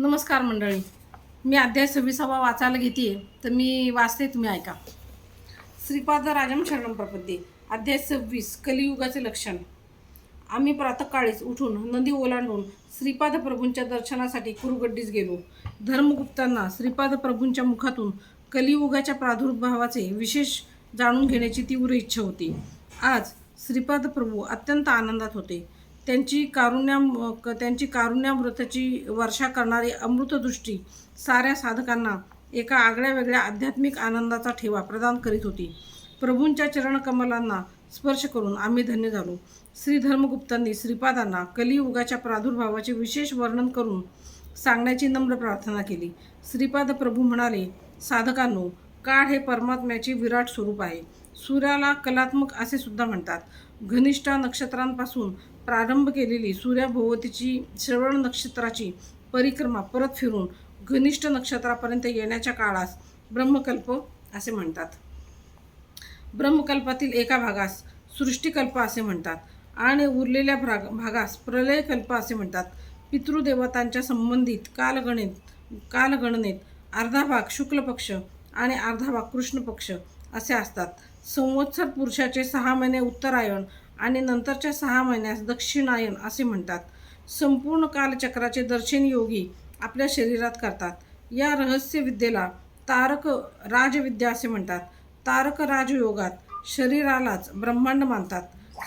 नमस्कार मंडळी. मी अध्याय सव्वीसावा वाचायला घेते तर मी वाचते तुम्ही ऐका. श्रीपाद राजम शरणम प्रपद्ये. अध्याय सव्वीस कलियुगाचे लक्षण. आम्ही प्रातकाळीच उठून नदी ओलांडून श्रीपाद प्रभूंच्या दर्शनासाठी कुरुगड्डीस गेलो. धर्मगुप्तांना श्रीपाद प्रभूंच्या मुखातून कलियुगाच्या प्रादुर्भावाचे विशेष जाणून घेण्याची तीव्र इच्छा होती. आज श्रीपाद प्रभू अत्यंत आनंदात होते. त्यांची कारुण्या क- त्यांची कारुण्यामृताची वर्षा करणारी अमृतदृष्टी साऱ्या साधकांना एका आगळ्या वेगळ्या आध्यात्मिक आनंदाचा ठेवा प्रदान करीत होती. प्रभूंच्या चरणकमलांना स्पर्श करून आम्ही धन्य झालो. श्री धर्मगुप्तांनी श्रीपादांना कलियुगाच्या प्रादुर्भावाचे विशेष वर्णन करून सांगण्याची नम्र प्रार्थना केली. श्रीपाद प्रभू म्हणाले साधकांनो काळ हे परमात्म्याचे विराट स्वरूप आहे. सूर्याला कलात्मक असे सुद्धा म्हणतात. घनिष्ठा नक्षत्रांपासून प्रारंभ केलेली सूर्याभोवतीची श्रवण नक्षत्राची परिक्रमा परत फिरून घनिष्ठ नक्षत्रापर्यंत येण्याच्या काळास ब्रह्मकल्प असे म्हणतात. ब्रह्मकल्पातील एका भागास सृष्टिकल्प असे म्हणतात आणि उरलेल्या भाग भागास प्रलयकल्प असे म्हणतात. पितृदेवतांच्या संबंधित कालगणित कालगणनेत अर्धा भाग शुक्ल पक्ष आणि अर्धा भाग कृष्ण पक्ष असे असतात. संवत्सर पुरुषाचे सहा महिने उत्तरायण आणि नंतरच्या सहा महिन्यास दक्षिणायन असे म्हणतात. संपूर्ण कालचक्राचे दर्शन योगी आपल्या शरीरात करतात. या रहस्य विद्येला तारक राजविद्या असे म्हणतात. तारक राजयोगात शरीरालाच ब्रह्मांड मानतात.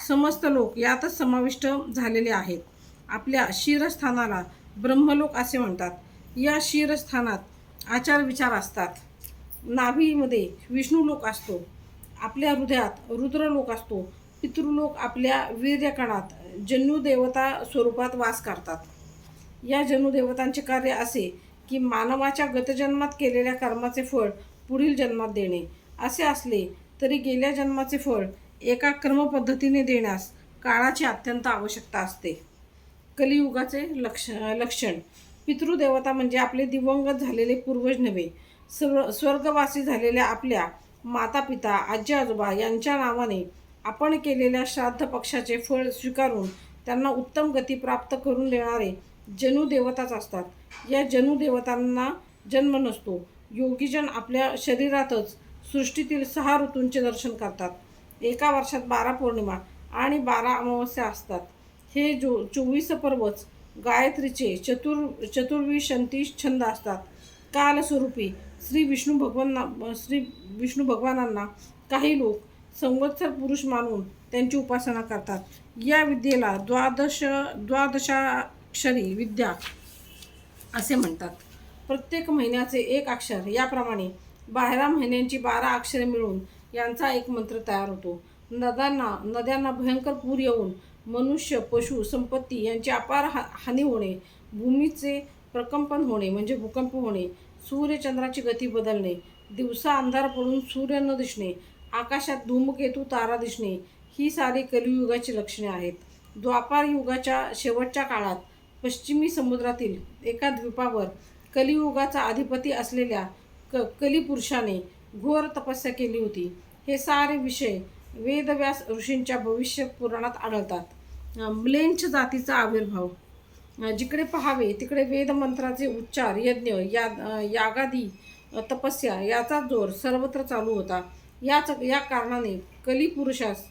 समस्त लोक यातच समाविष्ट झालेले आहेत. आपल्या शिरस्थानाला ब्रह्मलोक असे म्हणतात. या शिरस्थानात आचार विचार असतात. नाभीमध्ये विष्णुलोक असतो. आपल्या हृदयात रुद्रलोक असतो. पितृलोक आपल्या वीर्यकणात जनुदेवता स्वरूपात वास करतात. या जनुदेवतांचे कार्य असे की मानवाच्या गतजन्मात केलेल्या कर्माचे फळ पुढील जन्मात देणे. असे असले तरी गेल्या जन्माचे फळ एका क्रमपद्धतीने देण्यास काळाची अत्यंत आवश्यकता असते. कलियुगाचे लक्ष लक्षण. पितृदेवता म्हणजे आपले दिवंगत झालेले पूर्वज नव्हे स्व स्वर्गवासी झालेल्या आपल्या माता पिता आजी आजोबा यांच्या नावाने आपण केलेल्या श्राद्ध पक्षाचे फळ स्वीकारून त्यांना उत्तम गती प्राप्त करून देणारे जनुदेवताच असतात. या जनुदेवतांना जन्म नसतो. योगीजन आपल्या शरीरातच सृष्टीतील सहा ऋतूंचे दर्शन करतात. एका वर्षात बारा पौर्णिमा आणि बारा अमावस्या असतात. हे जो चोवीस पर्वच गायत्रीचे चतुर चतुर्विशंती छंद असतात. कालस्वरूपी श्री विष्णू भगवान श्री विष्णू भगवानांना काही लोक संवत्सर पुरुष मानून त्यांची उपासना करतात. या विद्येला द्वादश द्वादशाक्षरी विद्या असे म्हणतात. प्रत्येक महिन्याचे एक अक्षर. याप्रमाणे बारा महिन्यांची बारा अक्षरे मिळून यांचा एक मंत्र तयार होतो. नद्यांना नद्यांना भयंकर पूर येऊन मनुष्य पशु संपत्ती यांची अपार हा हानी होणे भूमीचे प्रकंपन होणे म्हणजे भूकंप होणे सूर्यचंद्राची गती बदलणे दिवसा अंधार पडून सूर्य न दिसणे आकाशात धूमकेतू तारा दिसणे ही सारी कलियुगाची लक्षणे आहेत. द्वापार युगाच्या शेवटच्या काळात पश्चिमी समुद्रातील एका द्वीपावर कलियुगाचा अधिपती असलेल्या क कलिपुरुषाने घोर तपस्या केली होती. हे सारे विषय वेदव्यास ऋषींच्या भविष्य पुराणात आढळतात. अं, म्लेंछ जातीचा आविर्भाव. जिकडे पहावे तिकडे वेदमंत्राचे उच्चार यज्ञ या यागादी तपस्या याचा जोर सर्वत्र चालू होता. याच या कारणाने कलिपुरुषास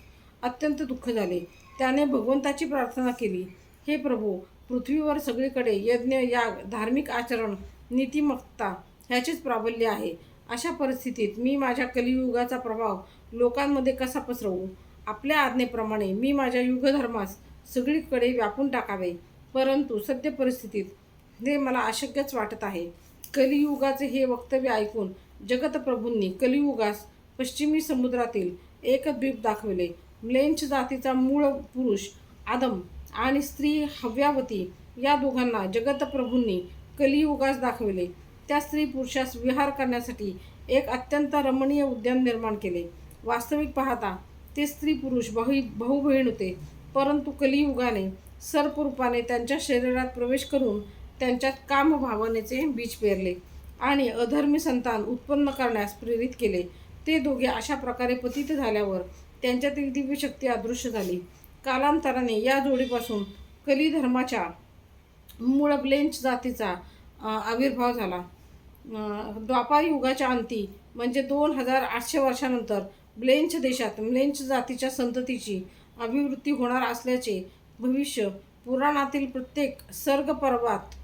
अत्यंत दुःख झाले. त्याने भगवंताची प्रार्थना केली. हे प्रभू पृथ्वीवर सगळीकडे यज्ञ याग धार्मिक आचरण नीतिमत्ता ह्याचेच प्राबल्य आहे. अशा परिस्थितीत मी माझ्या कलियुगाचा प्रभाव लोकांमध्ये कसा पसरवू? आपल्या आज्ञेप्रमाणे मी माझ्या युगधर्मास सगळीकडे व्यापून टाकावे. परंतु सद्य परिस्थितीत हे मला अशक्यच वाटत आहे. कलियुगाचे हे वक्तव्य ऐकून जगतप्रभूंनी कलियुगास पश्चिमी समुद्रातील एक द्वीप दाखविले. म्लेंच जातीचा मूळ पुरुष आदम आणि स्त्री हव्यावती या दोघांना जगतप्रभूंनी कलियुगास दाखविले. त्या स्त्री पुरुषास विहार करण्यासाठी एक अत्यंत रमणीय उद्यान निर्माण केले. वास्तविक पाहता ते स्त्री पुरुष बही बहुबहीण बहीण होते परंतु कलियुगाने सर्परूपाने त्यांच्या शरीरात प्रवेश करून त्यांच्यात कामभावनेचे बीज पेरले आणि अधर्मी संतान उत्पन्न करण्यास प्रेरित केले. ते दोघे अशा प्रकारे पतित झाल्यावर त्यांच्यातील दिव्यशक्ती अदृश्य झाली. कालांतराने या जोडीपासून कलीधर्माच्या मूळ ब्लेंच जातीचा आविर्भाव झाला. द्वापार युगाच्या अंती म्हणजे दोन हजार आठशे वर्षानंतर ब्लेंच देशात म्लेंच जातीच्या संततीची अभिवृत्ती होणार असल्याचे भविष्य पुराणातील प्रत्येक सर्ग पर्वात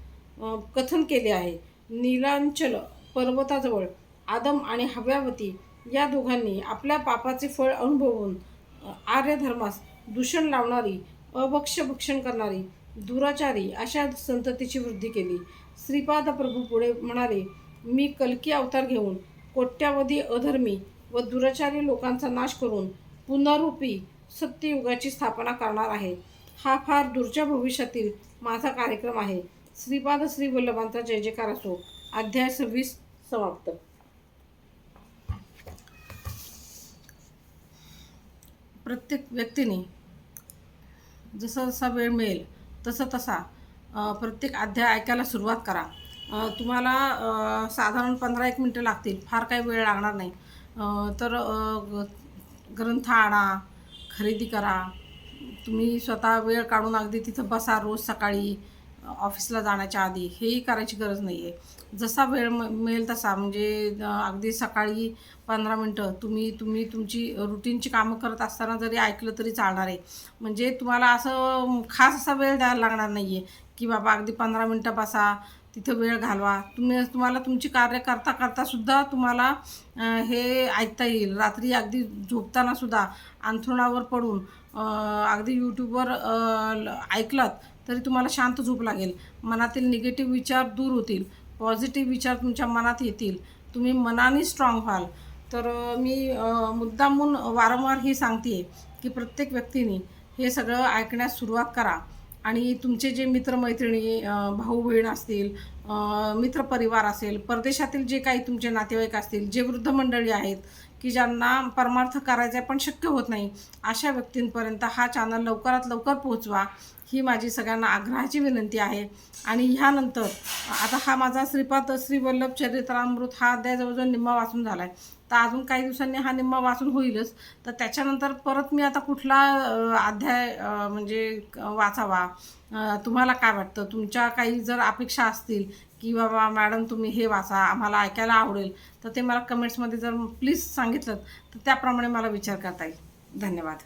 कथन केले आहे. नीलांचल पर्वताजवळ आदम आणि हव्यावती या दोघांनी आपल्या पापाचे फळ अनुभवून आर्यधर्मास आर्य धर्मास दूषण लावणारी अभक्ष भक्षण करणारी दुराचारी अशा संततीची वृद्धी केली. श्रीपाद प्रभू पुढे म्हणाले मी कलकी अवतार घेऊन कोट्यावधी अधर्मी व दुराचारी लोकांचा नाश करून पुनरुपी सत्ययुगाची स्थापना करणार आहे. हा फार दूरच्या भविष्यातील माझा कार्यक्रम आहे. श्रीपाद श्री वल्लभांचा जय जयकार असो. अध्याय सव्वीस समाप्त. प्रत्येक व्यक्तीने जसा जसा वेळ मिळेल तसा तसा प्रत्येक अध्याय ऐकायला सुरुवात करा. तुम्हाला साधारण पंधरा एक मिनटं लागतील फार काही वेळ लागणार नाही. तर ग्रंथ आणा खरेदी करा. तुम्ही स्वतः वेळ काढून अगदी तिथं बसा रोज सकाळी. ऑफिसला जाण्याच्या आधी हेही करायची गरज नाही आहे जसा वेळ म मिळेल तसा. म्हणजे अगदी सकाळी पंधरा मिनटं तुम्ही तुम्ही तुमची रुटीनची कामं करत असताना जरी ऐकलं तरी चालणार. आहे म्हणजे तुम्हाला असं खास असा वेळ द्यायला लागणार नाही आहे की बाबा अगदी पंधरा मिनटं बसा तिथं वेळ घालवा. तुम्ही तुम्हाला तुमची कार्य करता करता सुद्धा तुम्हाला हे ऐकता येईल. रात्री अगदी झोपताना सुद्धा अंथरुणावर पडून अगदी यूट्यूबवर ऐकलं तरी तुम्हाला शांत झोप लागेल. मनातील निगेटिव्ह विचार दूर होतील. पॉझिटिव्ह विचार तुमच्या मनात येतील. तुम्ही मनाने स्ट्रॉंग व्हाल. तर मी मुद्दामून वारंवार ही सांगते की प्रत्येक व्यक्तीने हे सगळं ऐकण्यास सुरुवात करा. आणि तुमचे जे मित्रमैत्रिणी भाऊ बहीण असतील मित्रपरिवार असेल परदेशातील जे काही तुमचे नातेवाईक असतील जे वृद्ध मंडळी आहेत की ज्यांना परमार्थ करायचा आहे पण शक्य होत नाही. अशा व्यक्तींपर्यंत हा चॅनल लवकरात लवकर पोहोचवा ही माझी सगळ्यांना आग्रहाची विनंती आहे. आणि ह्यानंतर आता हा माझा श्रीपाद श्रीवल्लभ चरित्रामृत हा अध्याय जवळजवळ निम्मा वाचून झाला आहे तर अजून काही दिवसांनी हा निम्मा वाचून होईलच. तर त्याच्यानंतर परत मी आता कुठला अध्याय म्हणजे क- वाचावा. तुम्हाला काय वाटतं? तुमच्या काही जर अपेक्षा असतील की बाबा मॅडम तुम्ही हे वाचा आम्हाला ऐकायला आवडेल तर ते मला कमेंट्समध्ये जर प्लीज सांगितलं तर त्याप्रमाणे मला विचार करता येईल. धन्यवाद.